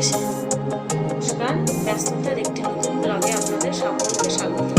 এসে নমস্কার ব্যস্ততা দেখতে নতুন ব্লগে আপনাদের সকলকে স্বাগত।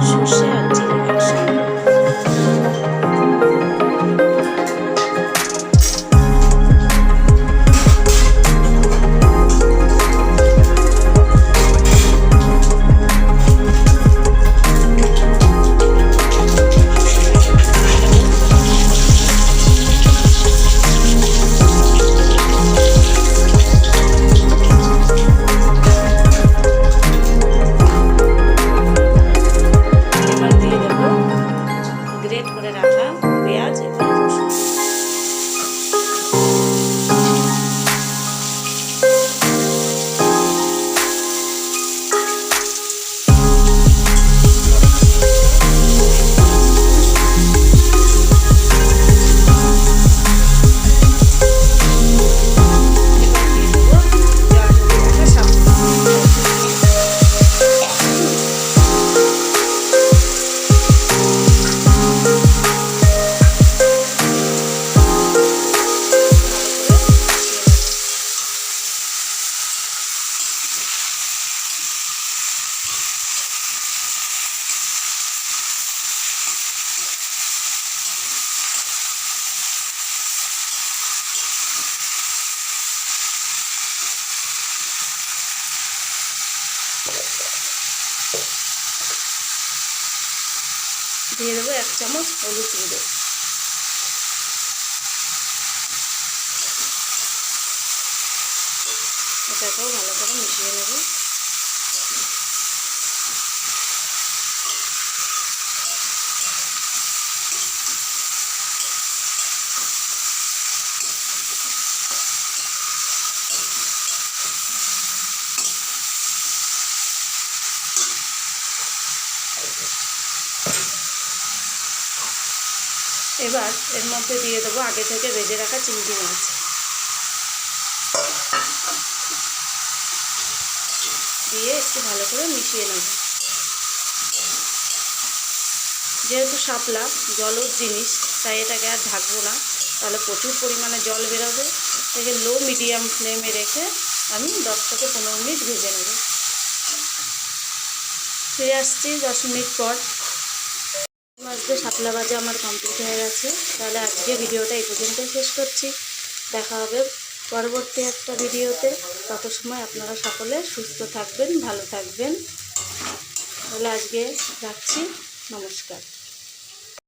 出现 দিয়ে দেবো এক চামচ হলুদ গুঁড়ো। এটাকেও ভালো করে মিশিয়ে নেব। এবার এর মধ্যে দিয়ে দেবো আগে থেকে ভেজে রাখা চিংড়ি মাছ। দিয়ে একটু ভালো করে মিশিয়ে নেব। যেহেতু শাপলা জলর জিনিস, তাই এটাকে আর ঢাকবো না। তাহলে প্রচুর পরিমাণে জল বেরোবে। থেকে লো মিডিয়াম ফ্লেমে রেখে আমি দশ থেকে পনেরো মিনিট ভেজে নেব। ফিরে আসছি দশ মিনিট পর। মাছ দিয়ে ভাজা আমার কমপ্লিট হয়ে গেছে। তাহলে আজকে ভিডিওটা এই পর্যন্ত শেষ করছি। দেখা হবে পরবর্তী একটা ভিডিওতে। তত সময় আপনারা সকলে সুস্থ থাকবেন, ভালো থাকবেন। তাহলে আজকে রাখছি। নমস্কার।